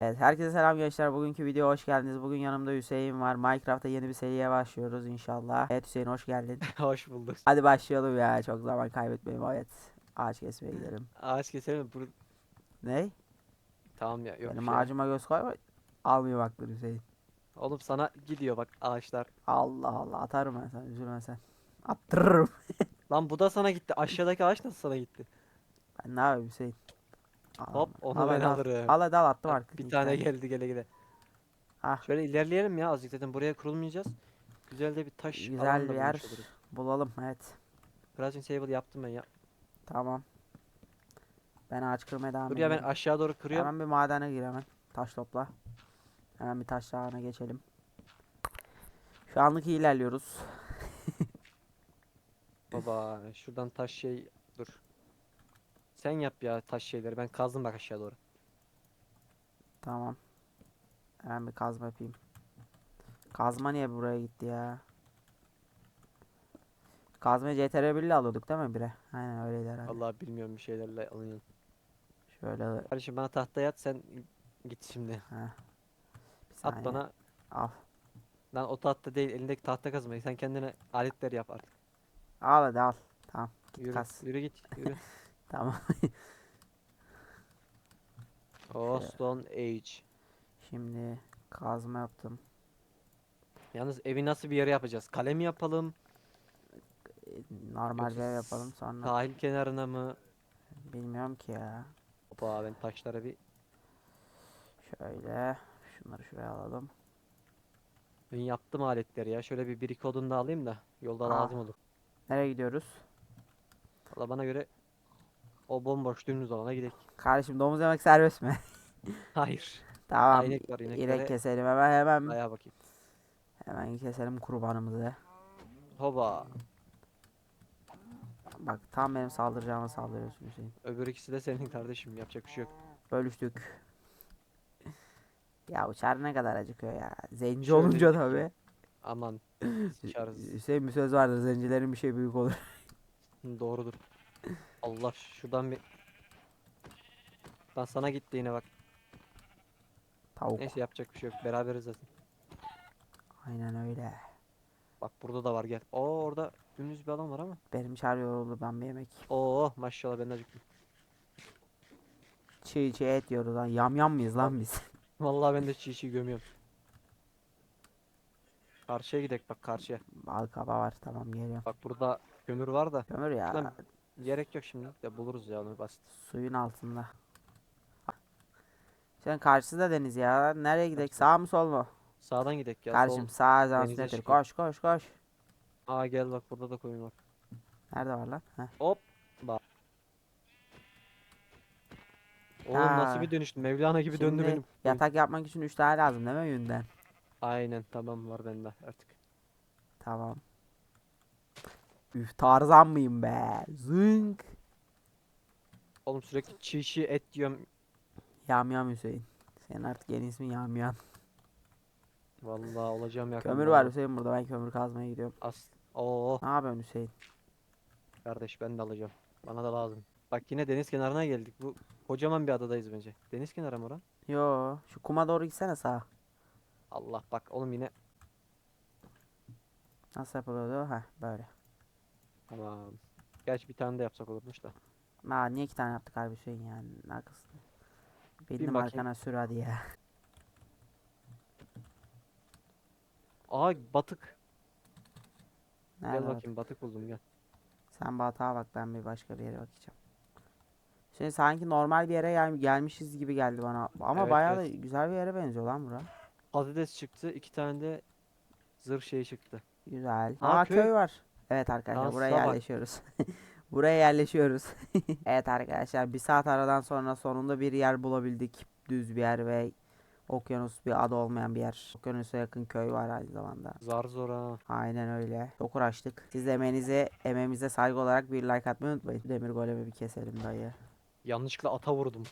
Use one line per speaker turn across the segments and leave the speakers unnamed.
Evet, herkese selam gençler. Bugünkü video hoş geldiniz. Bugün yanımda Hüseyin var. Minecraft'ta yeni bir seriye başlıyoruz inşallah. Evet Hüseyin hoş geldin.
Hoş bulduk.
Hadi başlayalım ya. Çok zaman kaybetmeyelim. Evet. Ağaç kesmeye gidelim.
Ağaç keselim? Bur
Ne?
tamam ya yok
Benim
şey.
ağacıma göz koyma. Almıyor aklını Hüseyin.
Oğlum sana gidiyor bak ağaçlar.
Allah Allah atarım ben sana. Üzülme sen. Attırırım.
Lan bu da sana gitti. Aşağıdaki ağaç nasıl sana gitti?
Ben ne yapayım Hüseyin?
Hop onu ben
al.
alırım.
Al hadi al attım artık.
bir tane geldi gele gele.
Ah.
Şöyle ilerleyelim ya azıcık zaten buraya kurulmayacağız. Güzel de bir taş
Güzel bir yer. Bulalım evet.
Crafting table yaptım ben ya.
Tamam. Ben ağaç kırmaya devam
Dur ya ben aşağı doğru kırıyorum.
Hemen bir madene gir hemen. Taş topla. Hemen bir taş dağına geçelim. Şu anlık iyi ilerliyoruz.
Baba şuradan taş şey dur. Sen yap ya taş şeyleri. Ben kazdım bak aşağı doğru.
Tamam. Hemen bir kazma yapayım. Kazma niye buraya gitti ya? Kazma CTR 1 ile alıyorduk değil mi bire? Aynen öyleydi herhalde.
Vallahi bilmiyorum bir şeylerle alınıyorum.
Şöyle
Kardeşim bana tahtaya at sen git şimdi.
Heh. Bir
At
saniye.
bana.
Al.
Lan o tahta değil elindeki tahta kazmayı. Sen kendine aletler yap artık.
Al hadi al. Tamam. Git
Yürü,
kaz.
yürü git. Yürü.
Tamam.
oh. Stone Age.
Şimdi kazma yaptım.
Yalnız evi nasıl bir yere yapacağız? Kale mi yapalım?
Ee, Normal bir
Yoksa
yapalım sonra.
Sahil kenarına mı?
Bilmiyorum ki ya.
Hoppa ben taşlara bir...
Şöyle. Şunları şuraya alalım.
Ben yaptım aletleri ya. Şöyle bir bir iki odun da alayım da. Yolda
Aa.
lazım olur.
Nereye gidiyoruz?
Valla bana göre o bomboş dümdüz alana gidelim.
Kardeşim domuz yemek serbest mi?
Hayır.
tamam.
inek var,
İnek
ineklere-
keselim hemen hemen.
Ayağa bakayım.
Hemen keselim kurbanımızı.
Hoba.
Bak tam benim saldıracağıma saldırıyorsun Hüseyin.
Öbür ikisi de senin kardeşim. Yapacak bir şey yok.
Bölüştük. Ya uçar ne kadar acıkıyor ya. Zenci
Şöyle
olunca tabii.
Aman.
Hüseyin bir söz vardır. Zencilerin bir şey büyük olur.
Doğrudur. Allah şuradan bir... Lan sana gitti yine bak.
Tavuk.
Neyse yapacak bir şey yok. Beraberiz zaten.
Aynen öyle.
Bak burada da var gel. Oo orada dümdüz bir alan var ama.
Benim çağırıyor oldu ben bir yemek.
Oo maşallah ben de acıktım.
Çiğ çiğ et yiyoruz lan. Yam yam mıyız lan biz?
Vallahi ben de çiğ çiğ gömüyorum. Karşıya gidelim bak karşıya.
Bal kaba var tamam geliyorum.
Bak burada kömür var da.
Kömür ya.
Lan gerek yok şimdi. Ya buluruz ya onu basit.
Suyun altında. Sen karşıda deniz ya. Nereye gidelim? Sağ mı sol mu?
Sağdan gidelim ya.
Kardeşim
Sol.
sağ
denize çıkıyor.
Koş koş koş.
Aa gel bak burada da koyun var.
Nerede var lan? Heh.
Hop. Bak. Oğlum nasıl
Ha.
bir dönüştü? Mevlana gibi döndü
Şimdi
benim.
Yatak yapmak için 3 tane lazım değil mi yünden?
Aynen tamam var bende artık.
Tamam. Üf tarzan mıyım be? Zınk.
Oğlum sürekli çiğ çiğ et diyorum.
Yam yam Hüseyin. Senin artık yeni ismin yam yam.
Vallahi olacağım yakında.
Kömür var Hüseyin burada. Ben kömür kazmaya gidiyorum.
As. Oo
Ne yapıyorsun Hüseyin?
kardeş ben de alacağım. Bana da lazım. Bak yine deniz kenarına geldik. Bu kocaman bir adadayız bence. Deniz kenarı mı oran?
Yo, şu kuma doğru gitsene sağa.
Allah bak oğlum yine.
Nasıl yapılıyordu? Heh böyle.
Tamam. Gerçi bir tane de yapsak olurmuş da.
Aa niye iki tane yaptık harbi Hüseyin yani? Haklısın. Bindim
bakayım.
arkana sür hadi ya.
Aa batık.
Nerede
gel
bak?
bakayım batık buldum gel.
Sen batağa bak ben bir başka bir yere bakacağım. Şimdi sanki normal bir yere gel- gelmişiz gibi geldi bana. Ama
Evet,
bayağı
evet.
da güzel bir yere benziyor lan bura.
Patates çıktı. iki tane de zırh şeyi çıktı.
Güzel.
Aa,
Aa, köy.
köy.
var. Evet arkadaşlar
Şansa
buraya yerleşiyoruz. buraya yerleşiyoruz. evet arkadaşlar bir saat aradan sonra sonunda bir yer bulabildik. Düz bir yer ve okyanus bir ada olmayan bir yer. Okyanusa yakın köy var aynı zamanda.
Zar zor ha.
Aynen öyle. Çok uğraştık. Siz de emeğinize, emeğimize saygı olarak bir like atmayı unutmayın. Demir golemi bir keselim dayı.
Yanlışlıkla ata vurdum.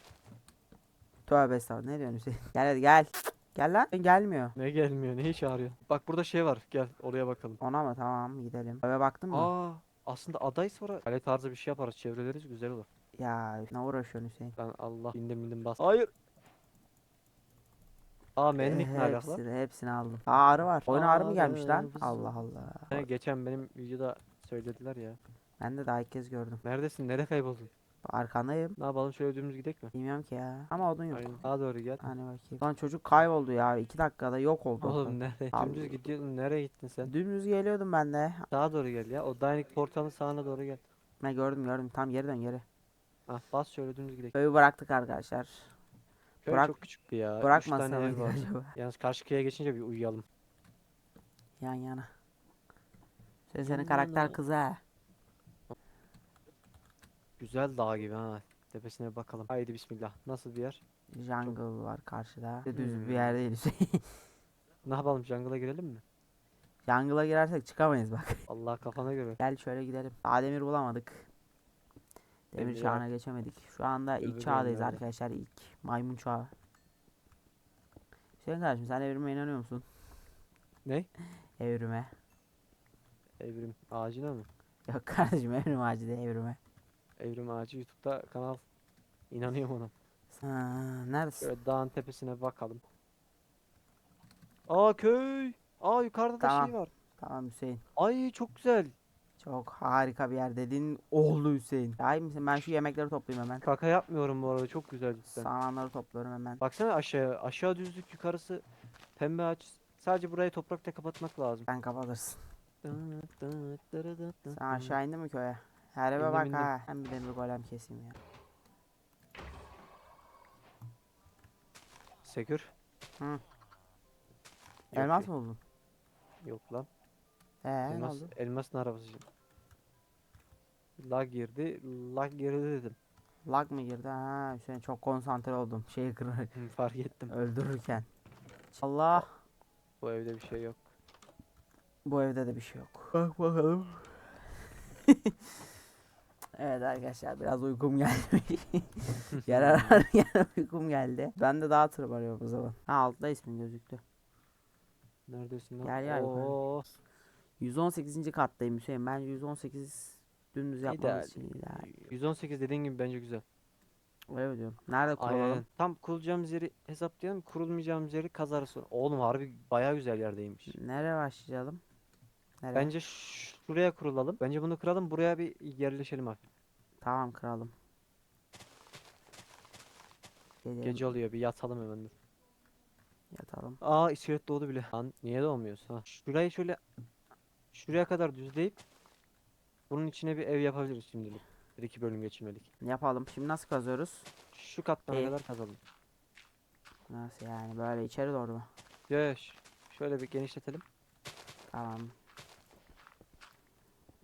Tövbe estağfurullah. Ne diyorsun Hüseyin? Gel hadi gel. Gel lan. Gelmiyor.
Ne gelmiyor neyi çağırıyor. Bak burada şey var gel oraya bakalım.
Ona mı? Tamam gidelim. Eve baktın mı?
Aa aslında adayı sonra kale tarzı bir şey yaparız çevreleriz güzel olur.
Ya ne uğraşıyorsun Hüseyin?
Ben Allah bindim bindim bas. Hayır. Aa menlik ne alaka?
Hepsini, hepsini aldım. Aa arı var. Oyuna arı mı gelmiş lan?
Ağrımızı-
Allah Allah.
He, geçen benim videoda söylediler ya.
Ben de daha ilk kez gördüm.
Neredesin? Nereye kayboldun?
Arkandayım.
Ne yapalım şöyle dümdüz gidelim mi?
Bilmiyorum ki ya. Ama odun yok.
Aynen. Daha doğru gel.
Hani bakayım. Lan çocuk kayboldu ya. iki dakikada yok oldu.
Oğlum nereye?
Abi-
Dümdüz gidiyordun. Nereye gittin sen?
Dümdüz geliyordum ben de.
Sağa doğru gel ya. O Dying portalın sağına doğru gel.
Ne gördüm gördüm. Tam geri dön geri.
Ah bas şöyle dümdüz gidelim.
Köyü bıraktık arkadaşlar.
Köy
bırak-
çok küçüktü ya. Üç
Bırakmasın acaba?
Yalnız karşı kıyıya geçince bir uyuyalım.
Yan yana. Sen senin karakter kızı ha.
Güzel dağ gibi ha. Tepesine bir bakalım. Haydi bismillah. Nasıl bir yer?
Jungle var karşıda. Düz bir
Hmm.
yer değil Hüseyin.
Ne yapalım jungle'a girelim mi?
Jungle'a girersek çıkamayız bak.
Allah kafana göre.
Gel şöyle gidelim. Daha demir bulamadık. Demir
Demir
çağına geçemedik. Şu anda ilk
Öbür
çağdayız
yerlerde.
arkadaşlar. ilk maymun çağı. Hüseyin kardeşim sen evrime inanıyor musun?
Ne?
Evrime.
Evrim ağacına mı?
Yok kardeşim evrim ağacı değil evrime.
Evrim ağacı YouTube'da kanal. İnanıyorum ona.
Ha, neredesin?
Şöyle dağın tepesine bakalım. Aa köy. Aa yukarıda da
Tamam.
şey var.
Tamam Hüseyin.
Ay çok güzel.
Çok harika bir yer dedin. Oldu Hüseyin. İyi misin? Ben şu yemekleri toplayayım hemen.
Kaka yapmıyorum bu arada çok güzel cidden.
Samanları topluyorum hemen.
Baksana aşağı aşağı düzlük yukarısı pembe ağaç. Sadece burayı toprakla kapatmak lazım.
Sen kapatırsın. Sen aşağı indin mi köye?
İndim,
bak
indim.
ha. Ben bir demir golem keseyim ya.
Sekür.
Hı.
Yok
Elmas
ki.
mı buldun?
Yok lan.
Ee ne
Elmas,
oldu?
elmasın arabası şimdi. Lag girdi. Lag girdi dedim.
Lag mı girdi? Ha Hüseyin çok konsantre oldum. Şeyi kır
Hı, Fark ettim.
öldürürken. Allah.
Bu evde bir şey yok.
Bu evde de bir şey yok. Bak bakalım. evet arkadaşlar biraz uykum geldi. Yarar yer uykum geldi. Ben de daha tırmanıyorum o zaman. Ha altta ismin gözüktü.
Neredesin lan?
Gel, gel.
Oo,
118. kattayım Hüseyin. Ben 118 dümdüz yapmamız için ideal.
118 dediğin gibi bence güzel.
Öyle diyorum. Nerede kuralım?
Aynen. Tam kurulacağımız yeri hesaplayalım. Kurulmayacağımız yeri kazarız sonra. Oğlum harbi bayağı güzel yerdeymiş.
Nereye başlayalım? Nereye?
Bence şuraya kurulalım. Bence bunu kıralım. Buraya bir yerleşelim hafif.
Tamam kralım. Gelelim,
Gece oluyor. Bir yatalım hemen dur.
yatalım.
Aa iskelet doğdu bile. Lan niye doğmuyoruz ha? Şurayı şöyle şuraya kadar düzleyip bunun içine bir ev yapabiliriz şimdilik. Bir iki bölüm geçirmelik.
Yapalım. Şimdi nasıl kazıyoruz?
Şu kattan
İyi.
kadar kazalım.
Nasıl yani? Böyle içeri doğru mu?
Ş- şöyle bir genişletelim.
Tamam.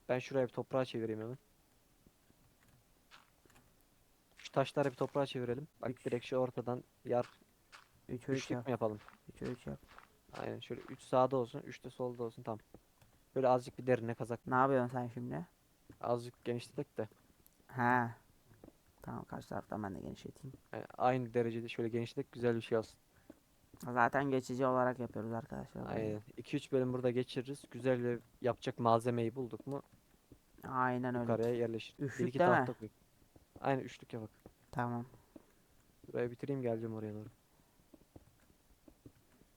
Ben şuraya bir toprağa çevireyim hemen. Şu taşları bir toprağa çevirelim. Bak
Üç.
direkt şu ortadan yar
3 3
üçlük
yap.
yapalım?
3 3 yap.
Aynen şöyle 3 sağda olsun, 3 de solda olsun tam. Böyle azıcık bir derine kazak.
Ne yapıyorsun sen şimdi?
Azıcık genişletek de.
He. Tamam karşı taraftan ben de genişleteyim.
yani aynı derecede şöyle genişletek güzel bir şey olsun.
Zaten geçici olarak yapıyoruz arkadaşlar.
Aynen. 2-3 bölüm burada geçiririz. Güzel bir yapacak malzemeyi bulduk mu
Aynen öyle.
yukarıya yerleşir.
Üçlük değil mi?
tahta koy. Aynen üçlük yapak.
Tamam.
Burayı bitireyim geleceğim oraya doğru.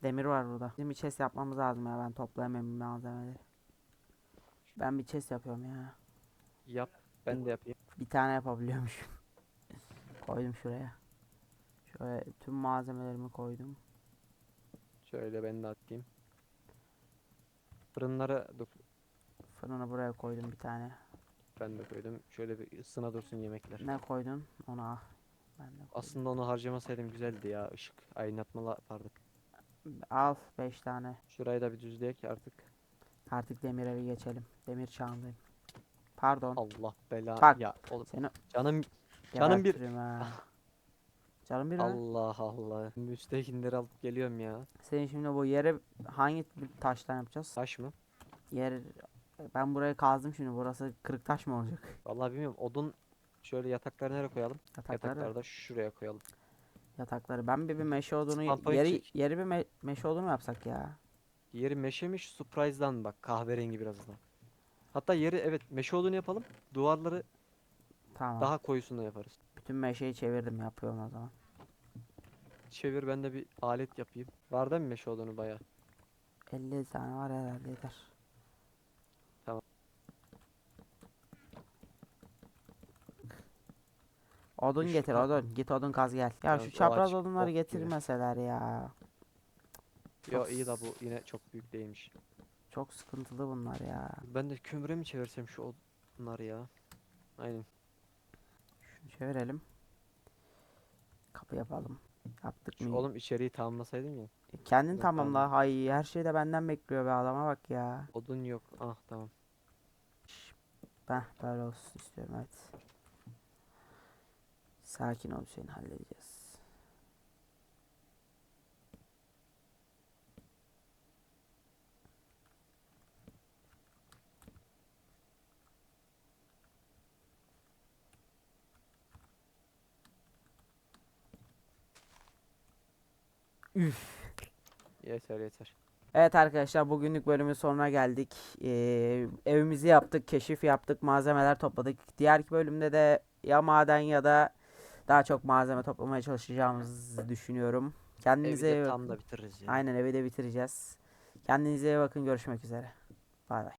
Demir var burada. Bizim bir chest yapmamız lazım ya. Ben toplayamıyorum malzemeleri. Ben bir chest yapıyorum ya.
Yap. Ben de yapayım.
Bir tane yapabiliyormuşum. koydum şuraya. Şöyle tüm malzemelerimi koydum.
Şöyle ben de atayım. Fırınlara dur.
Fırını buraya koydum bir tane.
Ben de koydum. Şöyle bir ısına dursun yemekler.
Ne koydun? Onu al. Ben de koydum.
Aslında onu harcamasaydım güzeldi ya. Işık aydınlatmalı yapardık.
Al 5 tane.
Şurayı da bir düzleyek artık.
Artık demire bir geçelim. Demir çağındayım. Pardon.
Allah bela.
Bak,
Ya oğlum
Seni
canım canım bir-
ha. Canım bir mi?
Allah Allah. Müstekinleri alıp geliyorum ya.
Senin şimdi bu yere hangi taştan yapacağız?
Taş mı?
Yer ben burayı kazdım şimdi. Burası kırık taş mı olacak?
Vallahi bilmiyorum. Odun şöyle yatakları nereye koyalım?
Yatakları.
Yatakları da şuraya koyalım.
Yatakları. Ben bir, bir meşe odunu
point
yeri
çek.
yeri bir me- meşe odunu mu yapsak ya?
Yeri meşemiş surprise'dan bak kahverengi biraz da. Hatta yeri evet meşe odunu yapalım. Duvarları
Tamam.
daha koyusunu yaparız.
Bütün meşeyi çevirdim yapıyorum o zaman.
çevir ben de bir alet yapayım. Var değil mi meşe odunu bayağı?
50 tane var herhalde yeter.
Tamam.
Odun
Şu
getir
kap-
odun. Git odun kaz gel. Ya
Tamam,
şu
o
çapraz
ağaç
odunları
bok gibi.
getirmeseler ya. Çok
iyi da bu yine çok büyük değilmiş.
Çok sıkıntılı bunlar ya.
Ben de kömüre mi çevirsem şu odunları ya? Aynen.
Çevirelim. Kapı yapalım. Yaptık
Şu
mı?
oğlum içeriği tamamlasaydın ya.
Kendin
Yok,
tamamla. Hay her şey de benden bekliyor be adama bak ya.
Odun yok. Ah tamam.
Heh böyle olsun istiyorum evet. Sakin ol Hüseyin halledeceğiz.
Yeter yeter.
Evet arkadaşlar bugünlük bölümün sonuna geldik. Ee, evimizi yaptık, keşif yaptık, malzemeler topladık. Diğer bölümde de ya maden ya da daha çok malzeme toplamaya çalışacağımızı düşünüyorum.
Evi
Kendinize iyi
de tam da bitiririz.
Aynen evi de bitireceğiz. Kendinize iyi bakın. Görüşmek üzere. Bay bay.